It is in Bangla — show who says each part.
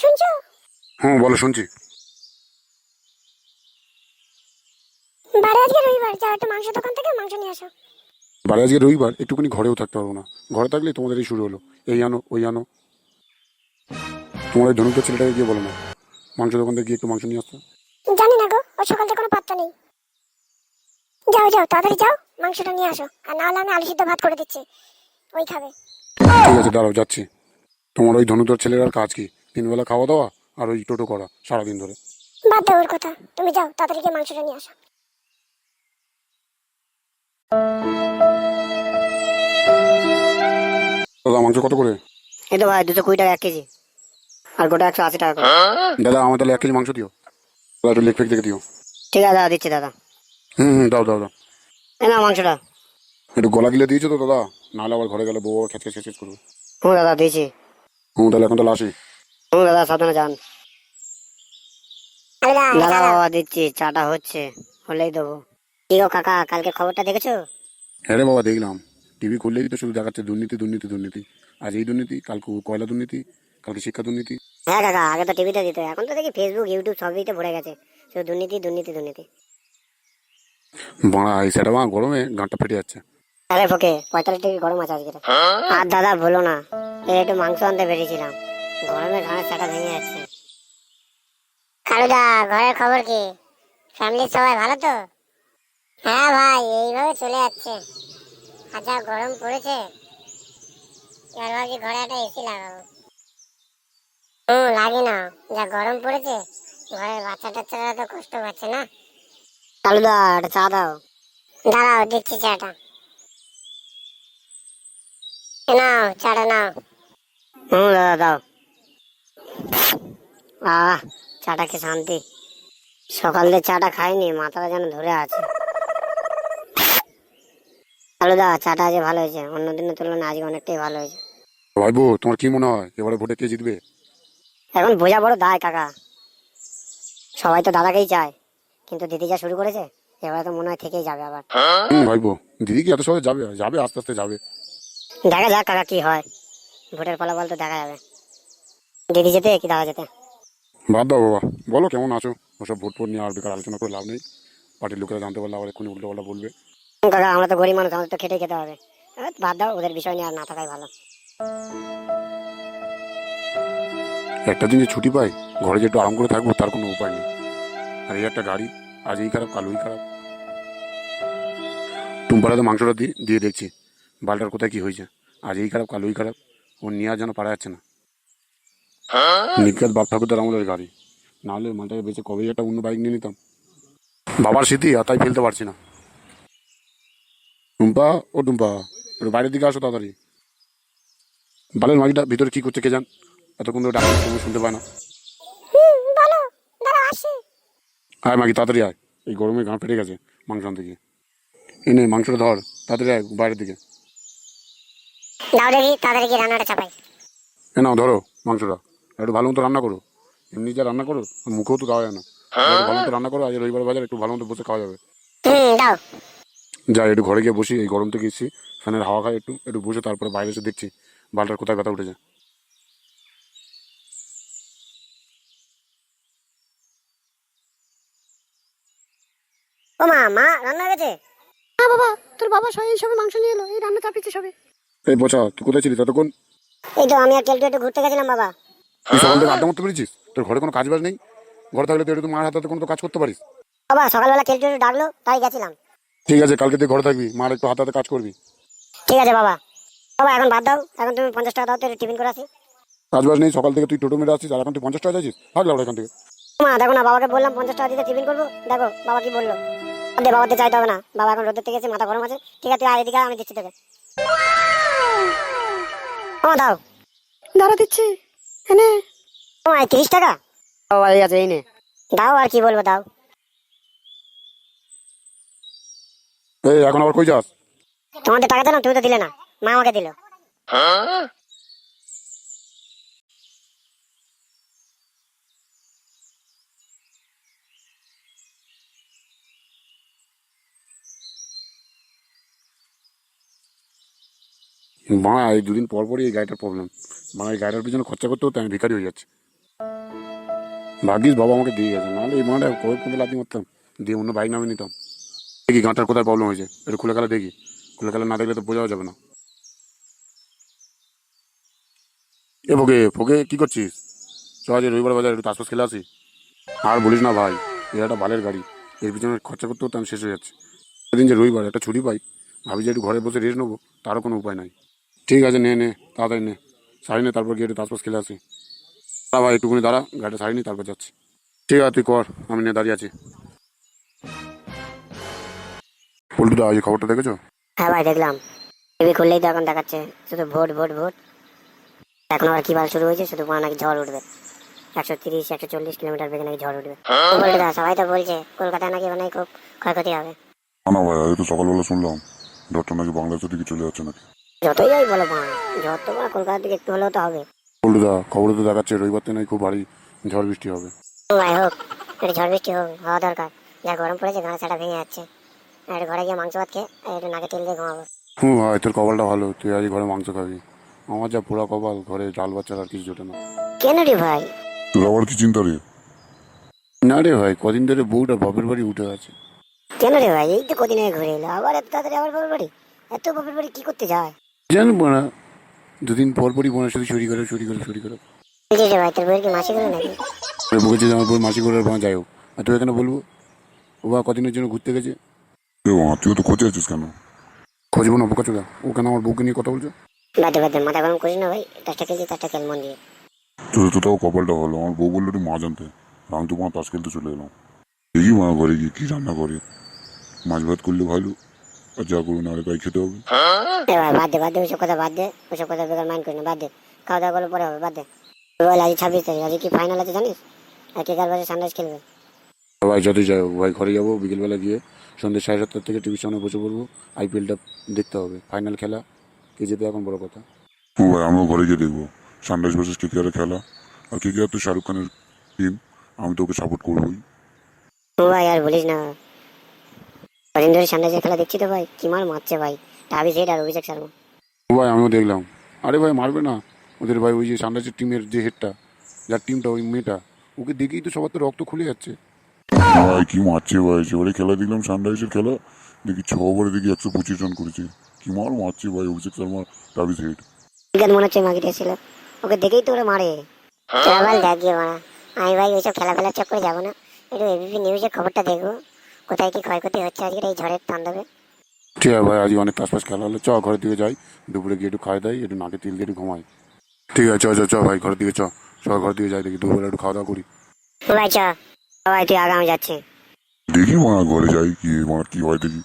Speaker 1: শুনছো?
Speaker 2: হ্যাঁ বলো শুনছি।
Speaker 1: বাড়ি আজকে রবিবার যাও একটু মাংস দোকান থেকে মাংস নিয়ে আসো।
Speaker 2: বাড়ি আজকে রবিবার একটুখানি ঘরেও থাকতে পারব না। ঘরে থাকলে তোমাদের শুরু হলো। এই আনো ওই আনো। তোমার ওই ধনুকের ছেলেটাকে গিয়ে বলো না। মাংস দোকান থেকে গিয়ে একটু মাংস নিয়ে আসতে।
Speaker 1: জানি না গো ও সকাল থেকে কোনো পাত্তা নেই। যাও যাও তাড়াতাড়ি যাও মাংসটা নিয়ে আসো। আর নাহলে আমি আলু সিদ্ধ ভাত করে দিচ্ছি। ওই খাবে।
Speaker 2: ঠিক আছে দাঁড়াও যাচ্ছি। তোমার ওই ধনুকর ছেলের আর কাজ কি? তিনবেলা খাওয়া দাওয়া আর ওই টোটো করা সারাদিন ধরে।
Speaker 1: বাদ দাও ওর কথা। তুমি যাও তাড়াতাড়ি গিয়ে মাংসটা নিয়ে আসো।
Speaker 2: দাদা মাংস কত করে?
Speaker 3: এই তো ভাই দুশো কুড়ি টাকা এক কেজি। আর গোটা একশো আশি টাকা করে।
Speaker 2: দাদা আমার তাহলে এক কেজি মাংস দিও। দাদা একটু লেগ ফেক দেখে দিও।
Speaker 3: ঠিক আছে দাদা দিচ্ছি দাদা।
Speaker 2: হুম হুম দাও দাও দাও।
Speaker 3: এই না মাংসটা।
Speaker 2: একটু গলা গিলে দিয়েছ তো দাদা? নাহলে আবার ঘরে গেলে বউ আবার খেচকে শেষ করবে।
Speaker 3: হুম দাদা দিয়েছি।
Speaker 2: হুম তাহলে এখন তাহলে আসি।
Speaker 3: দাদা সাবধানে যান। দাদা বাবা দিচ্ছি চাটা হচ্ছে হলেই দেবো। কি গো কাকা কালকে খবরটা দেখেছ?
Speaker 2: হ্যাঁ রে বাবা দেখলাম। টিভি খুললেই তো শুধু দেখাচ্ছে দুর্নীতি দুর্নীতি দুর্নীতি। আজ এই দুর্নীতি কালকে কয়লা দুর্নীতি কালকে শিক্ষা দুর্নীতি।
Speaker 3: হ্যাঁ কাকা আগে তো টিভিতে দিত এখন তো দেখি ফেসবুক ইউটিউব সবইতে ভরে গেছে। শুধু দুর্নীতি দুর্নীতি দুর্নীতি।
Speaker 2: বাড়া এই সেটা মা গরমে গাঁটটা ফেটে যাচ্ছে।
Speaker 3: আরে ফোকে পঁয়তাল্লিশ ডিগ্রি গরম আছে আজকে। আর দাদা বলো না এই একটু মাংস আনতে বেরিয়েছিলাম। গরমে ঘাড়ের চাটা ভেঙে যাচ্ছে।
Speaker 1: কালুদা ঘরের খবর কি? ফ্যামিলির সবাই ভালো তো? হ্যাঁ ভাই, এইভাবে চলে যাচ্ছে। আর যা গরম পড়েছে, এবার ভাবছি ঘরে একটা এসি লাগাবো। হুম লাগে না। যা গরম পড়েছে, ঘরের বাচ্চা টাচ্চারা তো কষ্ট পাচ্ছে না?
Speaker 3: কালুদা একটা চা দাও।
Speaker 1: দাঁড়াও, দিচ্ছি চাটা। নাও চাটা নাও।
Speaker 3: হুম দাদা, দাও। আহ চাটা কি শান্তি। সকাল দিয়ে চাটা খাইনি মাথাটা যেন ধরে আছে। কালুদা চাটা আজ ভালো হয়েছে। অন্য দিনের তুলনায় আজকে অনেকটাই ভালো হয়েছে।
Speaker 2: ভাইবো তোমার কি মনে হয়? এবারে ভোটে কে জিতবে?
Speaker 3: এখন বোঝা বড় দায় কাকা। সবাই তো দাদাকেই চায়। কিন্তু দিদি যা শুরু করেছে এবারে তো মনে হয় থেকেই যাবে আবার।
Speaker 2: হুম ভাইবো দিদি কি এত সহজে যাবে? যাবে আস্তে আস্তে যাবে।
Speaker 3: দেখা যাক কাকা কি হয়। ভোটের ফলাফল তো দেখা যাবে। দিদি যেতে কি দাদা যেতে?
Speaker 2: বাদ দাও বাবা। বলো কেমন আছো? ওসব ভোট ফোট নিয়ে আর বেকার আলোচনা করে লাভ নেই। পার্টির লোকেরা জানতে পারলে আবার এক্ষুনি উল্টো পাল্টা বলবে।
Speaker 3: কাকা আমরা তো গরিব মানুষ আমাদের তো খেটে খেতে হবে। বাদ দাও ওদের বিষয় নিয়ে আর না থাকাই ভালো।
Speaker 2: একটা দিন যে ছুটি পাই ঘরে যে একটু আরাম করে থাকব তার কোনো উপায় নেই। আর এই একটা গাড়ি আজ এই খারাপ কাল ওই খারাপ টুম্পাড়াতে মাংসটা দিয়ে দিয়ে দেখছি বালটার কোথায় কি হয়েছে? আজ এই খারাপ কাল ওই খারাপ ও নিয়ে আর যেন পারা যাচ্ছে না। নিজ্ঞাত বাপ ঠাকুরদার আমাদের গাড়ি। নাহলে মালটাকে বেঁচে কবেই একটা অন্য বাইক নিয়ে নিতাম। বাবার স্মৃতি আর তাই ফেলতে পারছি না। টুম্পা ও টুম্পা একটু বাইরের দিকে আসো তাড়াতাড়ি। বালের মাগিটা ভিতরে কি করছে কে জান? এতক্ষণ ধরে ডাক্তার কোনো শুনতে পায় না। আয় মাগি তাড়াতাড়ি আয়। এই গরমে গাঁ ফেটে গেছে মাংস আনতে গিয়ে। এনে মাংসটা ধর তাড়াতাড়ি আয় বাইরের দিকে।
Speaker 1: দাও দেখি তাড়াতাড়ি রান্নাটা চাপাই।
Speaker 2: এ নাও ধরো মাংসটা। একটু ভালো মতো রান্না করো। এমনি যা রান্না করো মুখেও তো খাওয়া যায় না। ভালো মতো রান্না করো আজ রবিবার বাজার একটু ভালো মতো বসে খাওয়া যাবে। যাই একটু ঘরে গিয়ে বসি এই গরম থেকে এসেছি। ফ্যানের হাওয়া খাই একটু একটু বসে তারপরে বাইরে এসে দেখছি বালটার কোথায় ব্যথা উঠেছে।
Speaker 3: ও মা মা রান্না হয়ে গেছে?
Speaker 1: হ্যাঁ বাবা তোর বাবা এই সবে মাংস নিয়ে এলো এই রান্না চাপিয়েছে সবে।
Speaker 2: এই বচা তুই কোথায় ছিলি ততক্ষণ?
Speaker 3: এই তো আমি আর কেলটু একটু ঘুরতে গেছিলাম বাবা।
Speaker 2: তুই সকাল থেকে আড্ডা মারতে পেরেছিস? তোর ঘরে কোনো কাজ বাজ নেই? ঘরে থাকলে তুই একটু মার হাতে কোনো তো কাজ করতে পারিস?
Speaker 3: বাবা সকালবেলা একটু ডাকলো তাই গেছিলাম।
Speaker 2: ঠিক আছে কালকে তুই ঘরে থাকবি মার একটু হাতে হাতে কাজ করবি।
Speaker 3: ঠিক আছে বাবা। বাবা এখন বাদ দাও এখন তুমি পঞ্চাশ টাকা দাও তো টিফিন করে আসি।
Speaker 2: কাজ বাজ নেই সকাল থেকে তুই টোটো মেরে আসছিস আর এখন তুই পঞ্চাশ টাকা চাইছিস? ভাগ লাউড়া এখান থেকে।
Speaker 3: মা দেখো না বাবাকে বললাম পঞ্চাশ টাকা দিতে টিফিন করব। দেখো বাবা কি বলল। দে বাবাতে চাইতে হবে না। বাবা এখন রোদের থেকে এসে মাথা গরম আছে। ঠিক আছে তুই আর এদিকে আমি দিচ্ছি তোকে। ও দাও।
Speaker 1: দাঁড়া দিচ্ছি। এনে।
Speaker 3: তিরিশ টাকা? ও এই আছে এই নে। দাও আর কি বলব দাও।
Speaker 2: এই এখন আবার কই যাস?
Speaker 3: তোমাদের টাকা দিলাম তুমি তো দিলে না মা আমাকে দিল।
Speaker 2: মা এই দুদিন পর পরই এই গাড়িটার প্রবলেম মা এই গাড়িটার পিছনে খরচা করতে করতে আমি ভিখারি হয়ে যাচ্ছি। ভাগ্যিস বাবা আমাকে দিয়ে গেছে, নাহলে এই মাঠে কবে পর্যন্ত লাথি মারতাম? দিয়ে অন্য বাইক নামে নিতাম। দেখি গাঁটার কোথায় প্রবলেম হয়েছে। একটু খুলে খেলা দেখি। খুলে খেলা না দেখলে তো বোঝাও যাবে না। এ ফোকে ফোকে কী করছিস? আজ রবিবার বাজার একটু তাসপাস খেলে আসি। আর বলিস না ভাই এর একটা বালের গাড়ি। এর পিছনে খরচা করতে করতে আমি শেষ হয়ে যাচ্ছে। সেদিন যে রবিবার, একটা ছুটি পাই। ভাবি যে একটু ঘরে বসে রেস্ট নেব, তারও কোনো উপায় নাই। ঠিক আছে নে নে তাড়াতাড়ি নে। সারি নে তারপর গিয়ে একটু তাসপাস খেলে আসি। দাঁড়া ভাই একটুখানি দাঁড়া গাড়িটা সারি নি তারপর যাচ্ছি। ঠিক আছে তুই কর আমি নিয়ে দাঁড়িয়ে আছি। পল্টুদা এই খবরটা দেখেছ?
Speaker 3: হ্যাঁ ভাই দেখলাম। টিভি খুললেই তো এখন দেখাচ্ছে শুধু ভোট ভোট ভোট। এখন আবার কি বাল শুরু হয়েছে? শুধু নাকি ঝড় উঠবে। একশো তিরিশ একশো চল্লিশ কিলোমিটার বেগে নাকি ঝড় উঠবে। সবাই তো বলছে কলকাতায় নাকি মানে খুব ক্ষয়ক্ষতি হবে।
Speaker 4: না ভাই আজ তো সকালবেলা শুনলাম। ঝড়টা নাকি বাংলাদেশের দিকে চলে যাচ্ছে নাকি?
Speaker 3: যতই যাই বলো মা ঝড় তো মা কলকাতার দিকে একটু হলেও তো হবে।
Speaker 2: পল্টুদা খবরে তো দেখাচ্ছে রবিবার থেকে খুব ভারী ঝড় বৃষ্টি হবে।
Speaker 3: ও ভাই হোক একটু ঝড় বৃষ্টি হোক হওয়া দরকার। যা গরম পড়েছে ঘাড়া ছাড়া ভেঙে যাচ্ছে। আর একটু ঘরে গিয়ে মাংস ভাত খেয়ে আর একটু নাকে তেল দিয়ে ঘুমাবো।
Speaker 2: হুম ভাই তোর কপালটা ভালো। তুই আজ ঘরে মাংস খাবি। আমার যা পোড়া কপাল ঘরে ডাল বাচ্চার আর কিছু জোটে না।
Speaker 3: কেন রে ভাই?
Speaker 4: তোর আবার কি চিন্তা রে?
Speaker 2: না রে ভাই কদিন ধরে বউটা বাপের বাড়ি উঠে আছে।
Speaker 3: কেন রে ভাই? এই তো কদিন আগে ঘুরে এলো। আবার এত তাড়াতাড়ি আবার বাপের বাড়ি? এত বাপের বাড়ি কি করতে যায়?
Speaker 2: জানব না দুদিন পর পরই বোনের সাথে চুরি করে চুরি করে চুরি করে।
Speaker 3: রে ভাই তোর কি মাসি নাকি?
Speaker 2: বলেছি যে আমার বই মাসি করে বাঁ যাই হোক। আর তুই এখানে বলব? ও বা কদিনের জন্য ঘুরতে গেছে?
Speaker 4: কেউ তুই তো খোঁজে আছিস কেন?
Speaker 2: খোঁজবো না বোকা চোদা। ও কেন আমার বউকে নিয়ে কথা বলছো?
Speaker 3: বাদে বাদে মাথা গরম করিস না ভাই তাসটা খেলছি তাসটা খেল মন দিয়ে।
Speaker 4: তোর তো তাও কপালটা ভালো। আমার বউ বলল একটু মা জানতে। আমি তো মা তাস খেলতে চলে এলাম। দেখি মা ঘরে গিয়ে কি রান্না করে। মাছ ভাত করলে ভালো। আর যা করুন আরে তাই খেতে হবে?
Speaker 3: এবার বাদ দে বাদ দে ওইসব কথা বাদ দে ওইসব কথা বেকার মাইন্ড করি না বাদ দে। খাওয়া দাওয়া করলে পরে হবে বাদ দে। বল আজ ছাব্বিশ তারিখ আজ কি ফাইনাল আছে জানিস? আর কে কার বাজে সানরাইজ খেলবে?
Speaker 2: ভাই যতই যাই ভাই ঘরে যাব বিকেলবেলা গিয়ে সন্ধ্যে সাড়ে সাতটার থেকে টিভির সামনে বসে পড়ব আইপিএলটা দেখতে হবে ফাইনাল খেলা কে যেতে এখন বড় কথা।
Speaker 4: ও ভাই আমিও ঘরে গিয়ে দেখব। সানরাইজ ভার্সেস কে কেয়ারের খেলা। আর কে কেয়ার তো শাহরুখ খানের টিম আমি তো ওকে সাপোর্ট করবোই।
Speaker 3: ও ভাই আর বলিস না। কদিন ধরে সানরাইজের খেলা দেখছি তো ভাই কি মার মারছে ভাই? টাবিস হেড আর অভিষেক শর্মা
Speaker 2: ও ভাই আমিও দেখলাম। আরে ভাই মারবে না। ওদের ভাই ওই যে সানরাইজের টিমের যে হেডটা যার টিমটা ওই মেয়েটা ওকে দেখেই তো সবার তো রক্ত খুলে যাচ্ছে।
Speaker 4: ভাই কি মারছে ভাই? সেবারে খেলা দেখলাম সানরাইজের খেলা। দেখি ছ ওভারে দেখি একশো পঁচিশ রান করেছে। কি মার মারছে ভাই অভিষেক শর্মা টাবিস হেড
Speaker 3: মনে হচ্ছে মাগিটা ছিল। ওকে দেখেই তো ওরা মারে। চল দেখ গিয়ে মারা। আমি ভাই ওইসব খেলা ফেলার চক্করে যাব না। একটু এবিপি নিউজের খবরটা দেখব। কোথায় কি ক্ষয়ক্ষতি হচ্ছে আজকের এই ঝড়ের তাণ্ডবে?
Speaker 2: ঠিক আছে ভাই আজকে অনেক পাশপাশ খেলা হলো। চ ঘরের দিকে যাই। দুপুরে গিয়ে একটু খাওয়া দাই একটু নাকে তিল দিয়ে একটু ঘুমাই। ঠিক আছে চ চ চ ভাই ঘরের দিকে চ চ ঘরের দিকে যাই দেখি দুপুরে একটু খাওয়া দাওয়া করি।
Speaker 3: ও ভাই চ। ও ভাই তুই আগাম যাচ্ছি
Speaker 4: দেখি মা ঘরে যাই কি মা কি হয় দেখি।